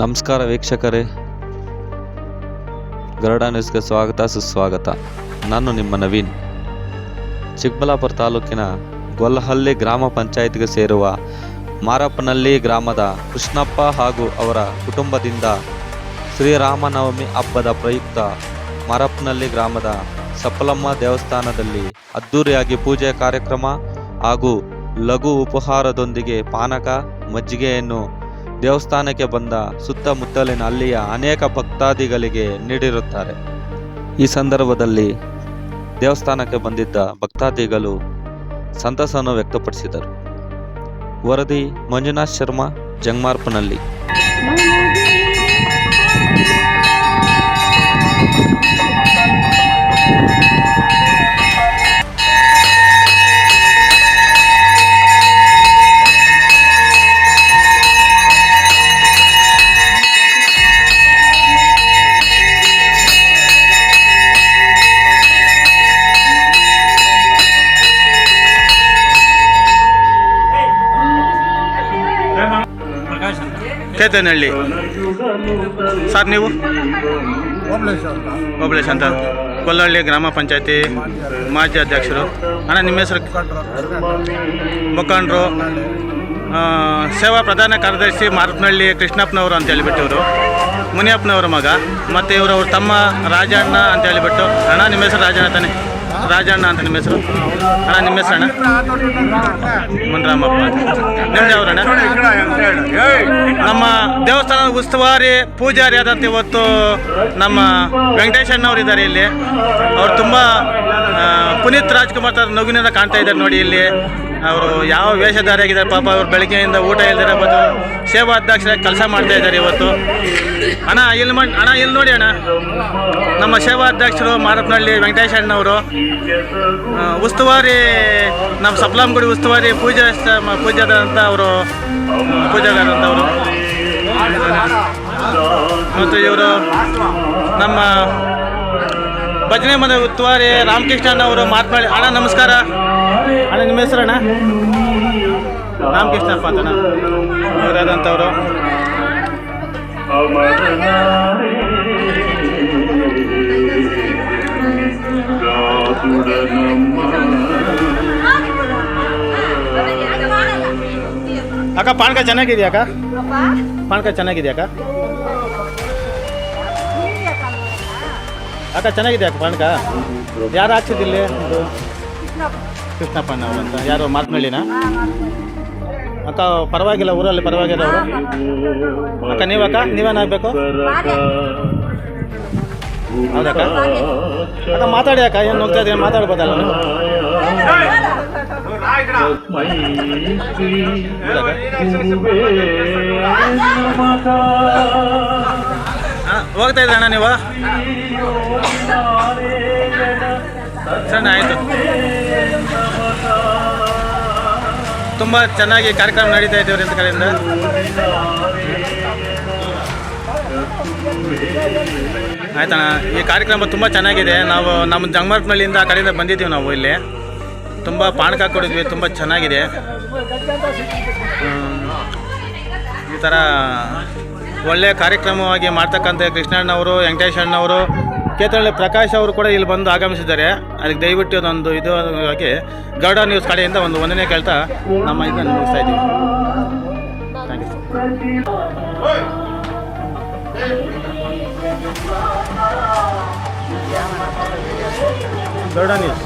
ನಮಸ್ಕಾರ ವೀಕ್ಷಕರೇ. ಗರುಡ ನ್ಯೂಸ್ಗೆ ಸ್ವಾಗತ, ಸುಸ್ವಾಗತ. ನಾನು ನಿಮ್ಮ ನವೀನ್. ಚಿಕ್ಕಬಳ್ಳಾಪುರ ತಾಲೂಕಿನ ಗೊಲ್ಲಹಳ್ಳಿ ಗ್ರಾಮ ಪಂಚಾಯತ್ಗೆ ಸೇರುವ ಮಾರಪ್ಪನಹಳ್ಳಿ ಗ್ರಾಮದ ಕೃಷ್ಣಪ್ಪ ಹಾಗೂ ಅವರ ಕುಟುಂಬದಿಂದ ಶ್ರೀರಾಮನವಮಿ ಹಬ್ಬದ ಪ್ರಯುಕ್ತ ಮಾರಪ್ಪನಹಳ್ಳಿ ಗ್ರಾಮದ ಸಪ್ಪಲಮ್ಮ ದೇವಸ್ಥಾನದಲ್ಲಿ ಅದ್ದೂರಿಯಾಗಿ ಪೂಜೆ ಕಾರ್ಯಕ್ರಮ ಹಾಗೂ ಲಘು ಉಪಹಾರದೊಂದಿಗೆ ಪಾನಕ, ಮಜ್ಜಿಗೆಯನ್ನು ದೇವಸ್ಥಾನಕ್ಕೆ ಬಂದ ಸುತ್ತಮುತ್ತಲಿನ ಅಲ್ಲಿಯ ಅನೇಕ ಭಕ್ತಾದಿಗಳಿಗೆ ನೀಡಿರುತ್ತಾರೆ. ಈ ಸಂದರ್ಭದಲ್ಲಿ ದೇವಸ್ಥಾನಕ್ಕೆ ಬಂದಿದ್ದ ಭಕ್ತಾದಿಗಳು ಸಂತಸವನ್ನು ವ್ಯಕ್ತಪಡಿಸಿದರು. ವರದಿ ಮಂಜುನಾಥ್ ಶರ್ಮಾ ಜಂಗ್ಮಾರ್ಪನಲ್ಲಿ ಕೇತನಹಳ್ಳಿ. ಸರ್ ನೀವು? ಓಬಳೇಶ್ ಅಂತ. ಕೊಲ್ಲಹಳ್ಳಿ ಗ್ರಾಮ ಪಂಚಾಯತಿ ಮಾಜಿ ಅಧ್ಯಕ್ಷರು. ಅಣ್ಣ ನಿಮ್ಮ ಹೆಸರು? ಮುಖಂಡರು. ಸೇವಾ ಪ್ರಧಾನ ಕಾರ್ಯದರ್ಶಿ ಮಾರತ್ನಹಳ್ಳಿ ಕೃಷ್ಣಪ್ಪನವರು ಅಂತ ಹೇಳಿಬಿಟ್ಟು ಇವರು. ಮುನಿಯಪ್ಪನವರ ಮಗ. ಮತ್ತು ಇವರು ಅವ್ರ ತಮ್ಮ ರಾಜಣ್ಣ ಅಂತ ಹೇಳಿಬಿಟ್ಟು. ಅಣ್ಣ ನಿಮ್ಮ ಹೆಸರು ರಾಜಣ್ಣ ತಾನೆ? ರಾಜಣ್ಣ ಅಂತ ನಿಮ್ಮ ಹೆಸರು? ಅಣ್ಣ, ನಿಮ್ಮ ಹೆಸರು ಅಣ್ಣ ಮುನ್ರಾಮಪ್ಪ. ನಿಮ್ದು ಯಾವ್ರಣ್ಣ? ನಮ್ಮ ದೇವಸ್ಥಾನದ ಉಸ್ತುವಾರಿ ಪೂಜಾರಿ ಆದಂತ ಇವತ್ತು ನಮ್ಮ ವೆಂಕಟೇಶ್ ಅಣ್ಣವ್ರು ಇದ್ದಾರೆ ಇಲ್ಲಿ. ಅವ್ರು ತುಂಬ ಪುನೀತ್ ರಾಜ್ಕುಮಾರ್ ತರ ನಗುವಿನಿಂದ ಕಾಣ್ತಾ ಇದ್ದಾರೆ ನೋಡಿ ಇಲ್ಲಿ. ಅವರು ಯಾವ ವೇಷಧಾರಿಯಾಗಿದ್ದಾರೆ ಪಾಪ ಅವ್ರು ಬೆಳಗ್ಗೆಯಿಂದ ಊಟ ಇಲ್ದಿರ ಬಂದು ಸೇವಾ ಅಧ್ಯಕ್ಷರ ಕೆಲಸ ಮಾಡ್ತಾ ಇದ್ದಾರೆ ಇವತ್ತು. ಅಣ್ಣ, ಇಲ್ಲಿ ಮಾಡಿ ಅಣ್ಣ, ಇಲ್ಲಿ ನೋಡಿ ಅಣ್ಣ. ನಮ್ಮ ಸೇವಾ ಅಧ್ಯಕ್ಷರು ಮಾರತ್ನಹಳ್ಳಿ ವೆಂಕಟೇಶ್ ಅಣ್ಣವರು. ಉಸ್ತುವಾರಿ, ನಮ್ಮ ಸಪ್ಲಾಂಗುಡಿ ಉಸ್ತುವಾರಿ ಪೂಜಾ ಪೂಜಾದಂಥ ಅವರು ಪೂಜಾಗಾರಂಥವರು ಮತ್ತು ಇವರು ನಮ್ಮ ಭಜನೆ ಮನೆ ಉತ್ತುವಾರಿ ರಾಮಕೃಷ್ಣ ಅವರು ಮಾತನಾಡಿ. ಅಣ್ಣ, ನಮಸ್ಕಾರ. ಅಣ್ಣ, ನಿಮ್ಮ ಹೆಸರು ಅಣ್ಣ ರಾಮಕೃಷ್ಣಪ್ಪ ಅಂತಣ್ಣ ಇವರಾದಂಥವ್ರು ಅಕ್ಕ, ಪಾನಕ ಚೆನ್ನಾಗಿದೆಯಾ ಅಕ್ಕ? ಪಾನಕ ಚೆನ್ನಾಗಿದೆಯಾ ಅಕ್ಕ? ಅಕ್ಕ ಚೆನ್ನಾಗಿದೆ ಅಕ್ಕ ಪಾನಕ ಯಾರು ಹಾಕ್ಸಿದಿಲ್ಲಿ ಕೃಷ್ಣಪ್ಪ ನಾವು ಅಂತ. ಯಾರು, ಮಾತನಳ್ಳಿನ? ಅಕ್ಕ, ಪರವಾಗಿಲ್ಲ, ಊರಲ್ಲಿ ಪರವಾಗಿಲ್ಲ ಅವರು ಅಕ್ಕ, ನೀವಕ್ಕ? ನೀವೇನಾಗಬೇಕು ಹೌದಕ್ಕ? ಅಕ್ಕ, ಮಾತಾಡಿ ಅಕ್ಕ, ಏನು ಹೋಗ್ತಾ ಇದ್ದೀನಿ ಮಾತಾಡ್ಬೋದಲ್ಲ ಹೋಗ್ತಾ ಅಣ್ಣ ನೀವು? ಸಣ್ಣ ತುಂಬ ಚೆನ್ನಾಗಿ ಕಾರ್ಯಕ್ರಮ ನಡೀತಾ ಇದ್ದೇವೆ ಅಂತ ಕಡೆಯಿಂದ ಆಯ್ತಣ್ಣ, ಈ ಕಾರ್ಯಕ್ರಮ ತುಂಬ ಚೆನ್ನಾಗಿದೆ. ನಾವು ನಮ್ಮ ಜಂಗಮರಪಳ್ಳಿಯಿಂದ ಆ ಕಡೆಯಿಂದ ಬಂದಿದ್ದೀವಿ ನಾವು ಇಲ್ಲಿ. ತುಂಬ ಪಾನಕ ಕೊಡಿದ್ವಿ, ತುಂಬ ಚೆನ್ನಾಗಿದೆ. ಈ ಥರ ಒಳ್ಳೆಯ ಕಾರ್ಯಕ್ರಮವಾಗಿ ಮಾಡ್ತಕ್ಕಂಥ ಕೃಷ್ಣಣ್ಣವರು ವೆಂಕಟೇಶ್ ಅಣ್ಣವರು ಕೇತನಹಳ್ಳಿ ಪ್ರಕಾಶ್ ಅವರು ಕೂಡ ಇಲ್ಲಿ ಬಂದು ಆಗಮಿಸಿದ್ದಾರೆ. ಅದಕ್ಕೆ ದಯವಿಟ್ಟು ಅದೊಂದು ಇದು ಆಗಿ ಗೌಡ ನ್ಯೂಸ್ ಕಡೆಯಿಂದ ಒಂದು ಒಂದನೇ ಕೇಳ್ತಾ ನಮ್ಮ ಇದನ್ನು ಮುಗಿಸ್ತಾ ಇದ್ದೀವಿ. Thank you Gowda news